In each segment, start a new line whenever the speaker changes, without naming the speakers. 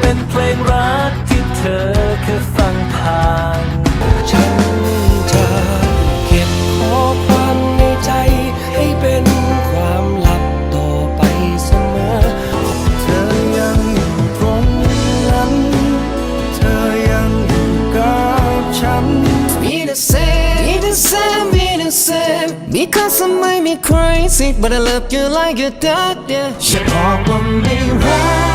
เป็นเพลงรักที่เธอเคยฟังผ่านฉันจะเก็บข้อความในใจให้เป็นความลับต่อไปเสมอ เธอยังอยู่ตรงนั้น เธอยั
งอยู่กับฉัน Be the same Be the same Be the same Because
I might be crazy But I love you like you did yeah ฉันบอก
ว่าไม่รัก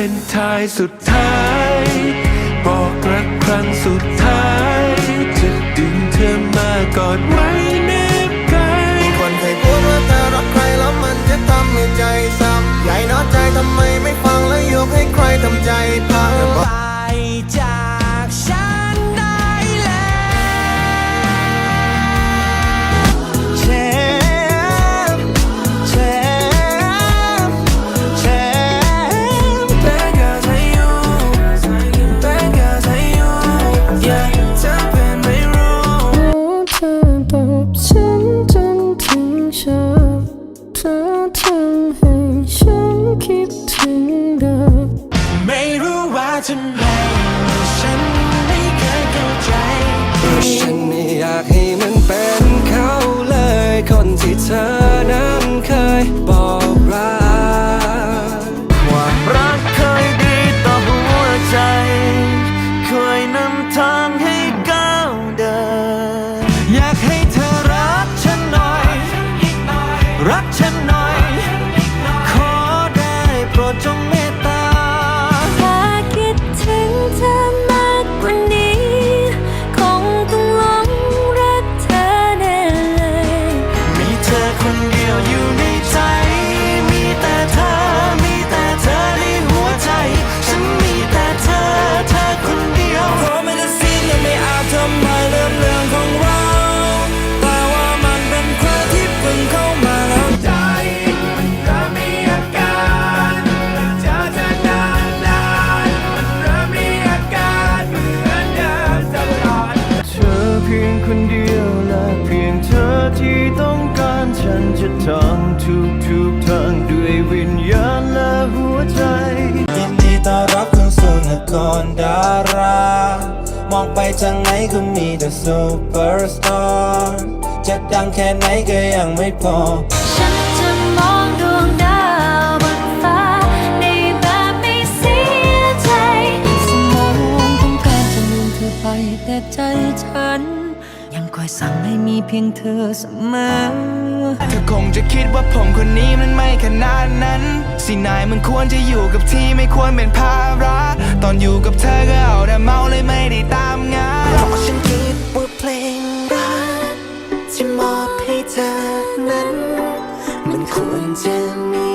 เล่นทายสุดท้าย บอกรักครั้งสุดท้าย จะดึงเธอมากอดไว้แนบกาย
คนเคยพูดว่าเธอรักใครแล้วมันจะทำให้ใจซ้ำใหญ่น้อใจทำไมไม่ฟังและยกให้ใครทำใจพัง
ไปจาก ฉัน
จนถึงเช้าเธอทำให้ฉันคิดถึงเดิม
ไม่รู้ว่าทำไมฉันไม่เคยเข้าใจ
ฉันไม่อยากให้มันเป็นเขาเลยคนที่เธอ ค
นเดีย
วอยู่
ใน
ทางไหนก็มีแต่ซูเปอร์สตาร์จะดังแค่ไหนก็ยังไม่พอ
ฉันจะมองดวงดาวบนฟ้าในแบบไม่เสียใจสมองต้องการจะลืมเธอไปแต่ใจฉัน ยังคอยสั่งให้มีเพียงเธอเสมอ
เธอคงจะคิดว่าผมคนนี้มันไม่ขนาดนั้น สินายมันควรจะอยู่กับที่ไม่ควรเป็นภาระตอนอยู่กับเธอก็เอาแต่เมาเลยไม่ได้ตามงานเพราะฉันคิดว่าเพลงรักที่มอบให้เธอนั้น มันควรจะมี